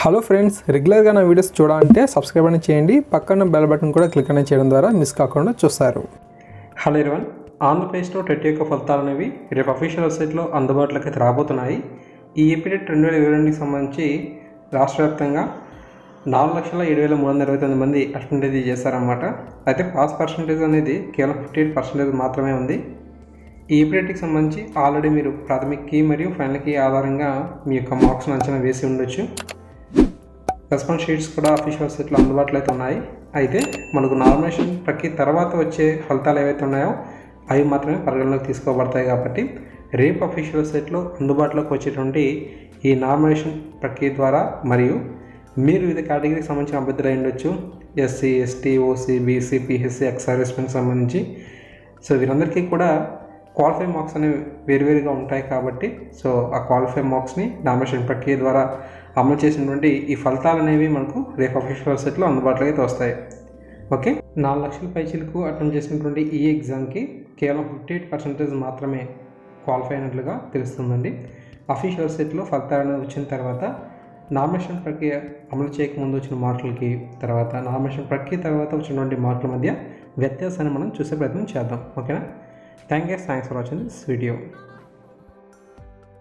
Hello friends రెగ్యులర్గా నా videos చూడాలంటే సబ్స్క్రైబ్ అని చేయండి. పక్కన బెల్ బటన్ కూడా క్లిక్ అనేది చేయడం ద్వారా మిస్ కాకుండా చూస్తారు. హలో ఇరవన్ ఆంధ్రప్రదేశ్లో టెట్ యొక్క ఫలితాలు అనేవి రేపు అఫీషియల్ వెబ్సైట్లో అందుబాటులోకి అయితే రాబోతున్నాయి. ఈ ఏపీడెట్ రెండు వేల ఇరవై రెండుకి సంబంధించి రాష్ట్ర వ్యాప్తంగా నాలుగు లక్షల ఏడు వేల మూడు వందల ఇరవై తొమ్మిది మంది అటెండ్ చేశారనమాట చేశారన్నమాట. అయితే పాస్ పర్సంటేజ్ అనేది కేవలం ఫిఫ్టీ ఎయిట్ పర్సెంటేజ్ మాత్రమే ఉంది. ఈ ఏపీటెట్కి సంబంధించి ఆల్రెడీ మీరు ప్రాథమిక కీ మరియు ఫైనల్ కీ ఆధారంగా మీ యొక్క మార్క్స్ను అంచనా వేసి ఉండొచ్చు. రెస్పాన్స్ షీట్స్ కూడా అఫీషియల్ వెబ్సైట్లో అందుబాటులో అయితే ఉన్నాయి. అయితే మనకు నామినేషన్ ప్రక్రియ తర్వాత వచ్చే ఫలితాలు ఏవైతే ఉన్నాయో అవి మాత్రమే పరిగణలోకి తీసుకోబడతాయి కాబట్టి రేపు అఫీషియల్ వెబ్సైట్లో అందుబాటులోకి వచ్చేటువంటి ఈ నామినేషన్ ప్రక్రియ ద్వారా మరియు మీరు వివిధ కేటగిరీకి సంబంధించిన అభ్యర్థులు అయి ఉండొచ్చు. SC ST OC BC PHC ఎక్స్ఆర్ఎస్పీకి సంబంధించి. సో వీరందరికీ కూడా క్వాలిఫై మార్క్స్ అనేవి వేరువేరుగా ఉంటాయి కాబట్టి సో ఆ క్వాలిఫై మార్క్స్ని నామినేషన్ ప్రక్రియ ద్వారా అమలు చేసినటువంటి ఈ ఫలితాలు అనేవి మనకు రేపు అఫీషియల్ వెబ్సైట్లో అందుబాటులోకి అయితే వస్తాయి. ఓకే నాలుగు లక్షల పైచీలకు అటెండ్ చేసినటువంటి ఈ ఎగ్జామ్కి కేవలం ఫిఫ్టీ ఎయిట్ పర్సెంటేజ్ మాత్రమే క్వాలిఫై అయినట్లుగా తెలుస్తుందండి. అఫీషియల్ వెబ్సైట్లో ఫలితాలను వచ్చిన తర్వాత నామినేషన్ ప్రక్రియ అమలు చేయకముందు వచ్చిన మార్కులకి తర్వాత నామినేషన్ ప్రక్రియ తర్వాత వచ్చినటువంటి మార్కుల మధ్య వ్యత్యాసాన్ని మనం చూసే ప్రయత్నం చేద్దాం. ఓకేనా Thank you guys, thanks for watching this video.